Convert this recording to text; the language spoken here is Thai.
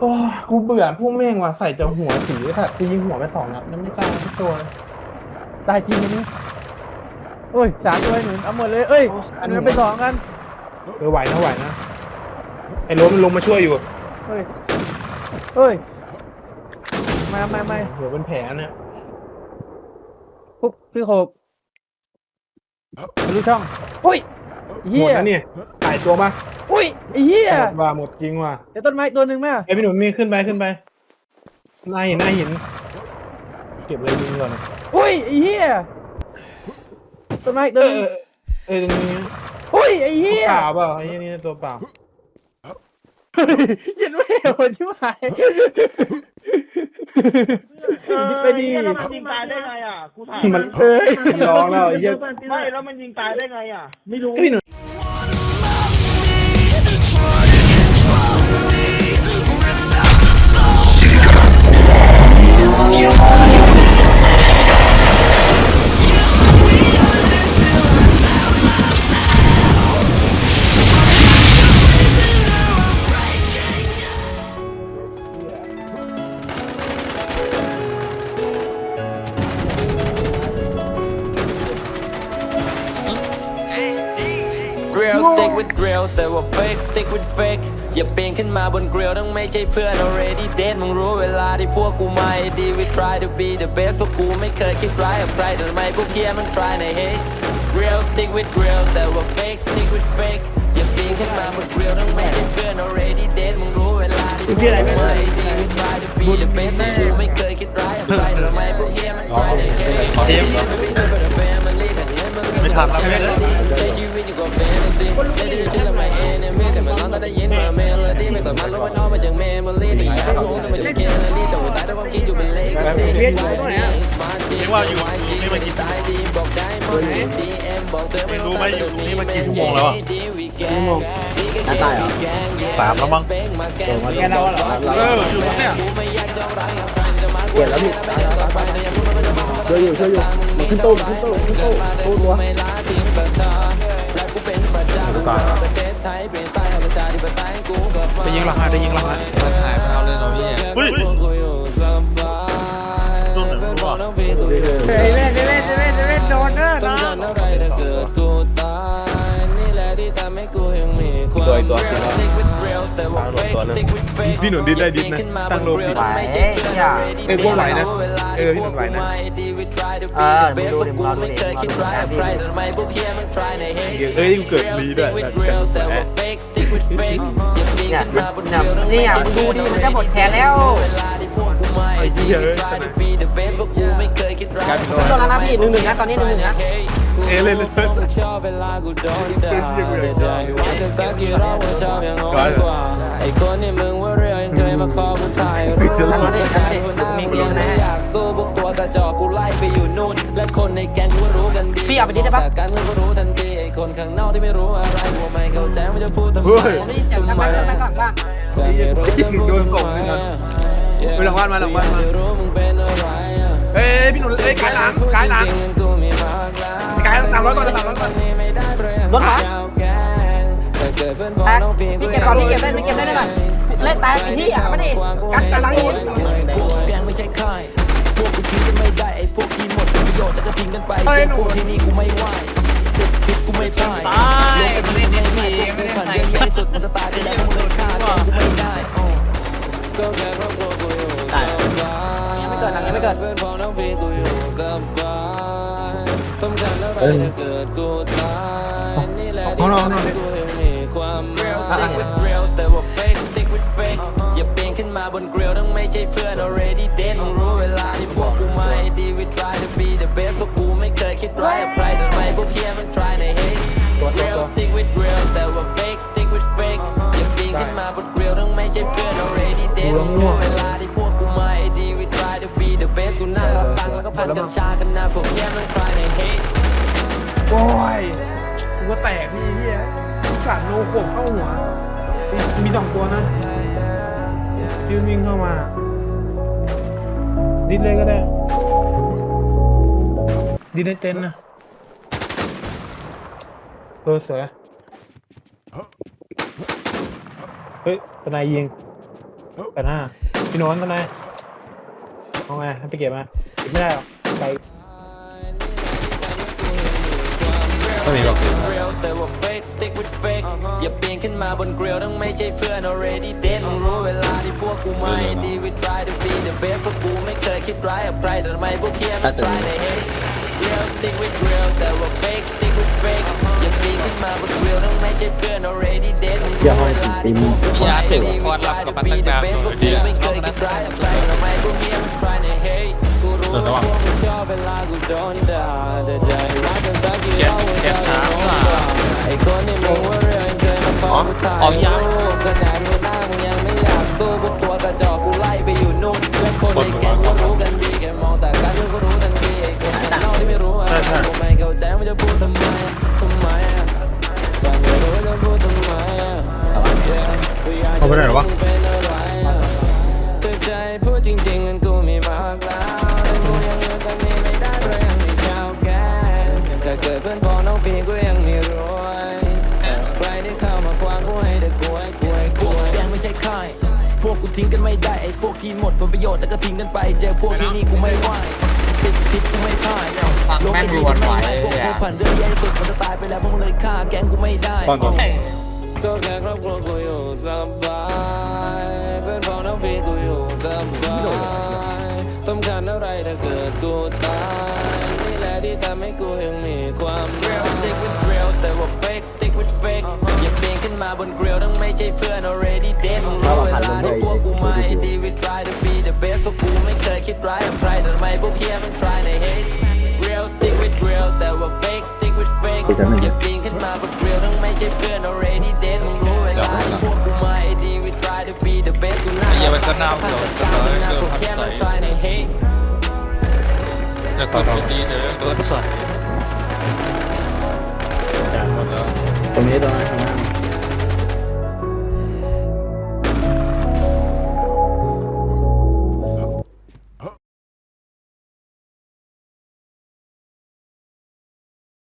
โอ้ยกูเบื่อพวกแม่งว่ะใส่แต่หัวสีแต่กูยิงหัวไปสองนัดแล้วไม่ตายทุกตัวตายจริงอันนี้โอ้ยสามตัวหนุนเอาหมดเลยเอ้ยอันนั้นไปสองกันเออไหวนะไหวนะไอ้ล้มมันลงมาช่วยอยู่เฮ้ยเฮ้ยมามามาหัวเป็นแผลเนี่ยปุ๊บพี่โขบทะลุช่องอุ้ย หเฮีมดยแล้วเนี่ยตายตัวปะอุ้ยไอ้เฮียหมดว่ะหมดจริงว่ะเดี๋ยวต้นไม้ตัวหนึ่งแม่ไอ้พี่หนุ่มนี่ขึ้นไปขึ้นไปหน้าหินหน้าหินเก็บเลยยิงก่อนอุ้ยไอ้เฮียต้นไม้เอตัวอหนึงเออเออตรงนี้อุ้ยไอ้เฮีตัวยเปล่าเปล่าไอ้เหี้ยนี่ตัวเปล่า เยันไม่เห็นคนชิบหายยิงไปดีแล้วมันยิงตายได้ไงอะกูถามมันเอ้ยมันร้องแล้วไอ้เหี้ย ไม่แล้วมันยิงตายได้ไงอะ ไม่รู้ ก็พี่หนุ่ม เกรล stick with grill แต่ว่า fake stick with fake อย่าปีนขึ้นมาบนเกรลต้องไม่ใช่เพื่อน already dead มึงรู้เวลาที่พวกกูมาดี we try to be the best พวกกูไม่เคยคิดร้ายกับใครแต่ทำไมพวกเฮียมัน try ใน hate grill stick with grill แต่ว่า fake stick with fake อย่าปีนขึ้นมาบนเกรลต้องไม่ใช่เพื่อน already dead มึงรู้เวลาที่พวกกูมาดี we try to be the best พวกกูไม่เคยคิดร้ายกับใครแต่ทำไมพวกเฮียมัน try ใน hate ไม่ทันแล้ว สามารถลบมันออกมาจากเมมโมรี่ที่อยากรู้แต่ไม่ใช่แคลอรี่แต่หัวใจแต่ความคิดอยู่เป็นเลขเรียกอยู่ตรงไหนเรียกว่าอยู่ไม่มากินตายดีบอกได้หมดดีเอ็มบอกเธอไม่รู้ไหมอยู่ตรงนี้มากี่ชั่วโมงแล้วอะชั่วโมงตายเหรอสามแล้วมั้งแค่เราเหรอเอออยู่ตรงเนี้ยเปลี่ยนแล้วพี่ช่วยวอยู่ช่วยวอยู่ขึ้นตู้ขึ้นตู้ขึ้นตู้ตู้ตัว จะยิงหลังฮะจะยิงหลังฮะถ่ายไปเอาเลยเนาะพี่เฮ้ยโดนหนึ่งรู้ป่ะเฮ้ยเล่นเล่นเล่นเล่นเล่นโดนเนอร์น้องตัวอีกตัวตัวนึงพี่หนุ่มดิ้นได้ดิ้นนะตั้งโลผิดไหวเออพวกไหวนะเออพี่หนุ่มไหวนะเออมึงดูดิมึงรอดูดิมึงรอดูดิเอ้ยกูเกิดรีด้วย แต่แต่แต่เนี่ยเนี่ยเนี่ยมึงดูดิมันจะหมดแขนแล้วไอ้เหี้ยเอ้ยโดนแล้วนะพี่หนึ่งหนึ่งนะตอนนี้หนึ่งหนึ่งนะเอยเล่นเลยเล่นชอบเวลากูโดนด่าแต่ใจว่าจะสักกี่รอบว่าชอบอย่างงงกว่าไอ้คนนี่มึงว่าเรียวยังเคยมาขอกูถ่ายรูปคนหน้ามึงยังไม่อยากสู้พวกตัวกระจอกกูไล่ไปอยู่นู่นและคนในแก๊งกูรู้กันดีพี่เอาไปดิได้ปะกันกูรู้ทันทีไอ้ คนข้างนอกที่ไม่รู้อะไรกูไม่เข้าใจว่าจะพูดทำไมทำไมทำไมก่อนล่ะจะไม่รู้จะพูดทำไมไปหลังบ้านมาหลังบ้านมาไม่รู้มึงเป็นอะไรอะเอ้ยพี่หนุ่มเอ้ยกายหลังกายหลังกายสามร้อยก่อนสามร้อยก่อนรถเหรอแตกพี่เก็บก่อนพี่เก็บได้พี่เก็บได้ได้ป่ะเล่นแตกไอ้ที่อะไม่ได้กันกันหลังหินแกงไม่ใช่ค่ายพวกกูคิดจะไม่ได้ไอ้พวกที่หมดประโยชน์แล้วก็ทิ้งกันไปพวกที่นี่กูไม่ไหว สึกผิดกูไม่พ่ายตายไม่ได้ไม่ได้ไม่ได้ไม่ได้สุดมันจะตายไปแล้วมึงเลยฆ่ากูไม่ได้ก็แค่ครอบครัวกูอยู่ยังไม่เกิดหลังยังไม่เกิดเพื่อนพ้องน้องพี่กูอยู่กับบ้านต้องการอะไรจะเกิดกูตายนี่แหละที่ทำให้กูยังมีความหมาย Stick with real แต่ว่า fake stick with fake อย่าปีนขึ้นมาบนเกลียวต้องไม่ใช่เพื่อน already dead มึงรู้เวลาที่พวกกูมาดี we try to be the best พวกกูไม่เคยคิดร้ายกับใครแต่ทำไมพวกเฮียมัน แล้วก็พันกัญชากันนะพวกเฮียมัน try ใน hate โอ้ยกูก็แตกพี่เฮียสัตว์โนโขกเข้าหัวมีมีสองตัวนะยืนวิ่งเข้ามา ดิ้นเลยก็ได้ ดิ้นในเต็นท์นะตัวเสือเฮ้ยทนายยิงแปดห้าพี่โน้นทนายเอาไงให้ไปเก็บมาเก็บไม่ได้หรอก ไปต้องมีบอกสิ real แต่ว่า fake stick with fake อย่าเปลี่ยนขึ้นมาบนเกลียวต้องไม่ใช่เพื่อน already dead มึงรู้เวลาที่พวกกูไม่ดี we try to be the best พวกกูไม่เคยคิดร้ายกับใครแต่ทำไมพวกเฮียมัน try to hate real stick with real แต่ว่า fake stick with fake อย่าเปลี่ยนขึ้นมาบนเกลียวต้องไม่ใช่เพื่อน already dead มึงรู้เวลาที่พวกกูไม่ดี we try to be the best พวกกูไม่เคยคิดร้ายกับใครแต่ทำไมพวกเฮียมัน พอกูถ่ายรูปขนาด พวกกูทิ้งกันไม่ได้ไอ้พวกที่หมดผลประโยชน์แล้วก็ทิ้งกันไป เจอพวกที่นี่กูไม่ไหวติดพิษกูไม่พ่ายลงไปดีกันไม่ได้พวกกูผ่านเรื่องแย่สุดมันจะตายไปแล้วพวกมึงเลยฆ่าแกงกูไม่ได้ตอนก่อนก็แค่ครอบครัวกูอยู่สบายเพื่อนพ้องน้องพี่กูอยู่สบายสำคัญอะไรถ้าเกิดกูตายนี่แหละที่ทำให้กูยังมีความ real stick with real แต่ว่า fake stick with fake มาบนเกลียวต้องไม่ใช่เพื่อน already dead มึงรู้เวลาที่พวกกูไม่ดี we try to be the best พวกกูไม่เคยคิดร้ายกับใครแต่ทำไมพวกเฮียมัน try to hate real stick with real แต่ว่า fake stick with fake อย่าเปลี่ยนขึ้นมาบนเกลียวต้องไม่ใช่เพื่อน already dead มึงรู้เวลาที่พวกกูไม่ดี we try to be the best กูน่าไอ้เหี้ยมันก็น่าเบื่อจะน้อยเกินพวกเฮียมันพันใส try to hate จะกดไปดีเด้อโดนใส่จานหมดแล้วตรงนี้ตรงนั้น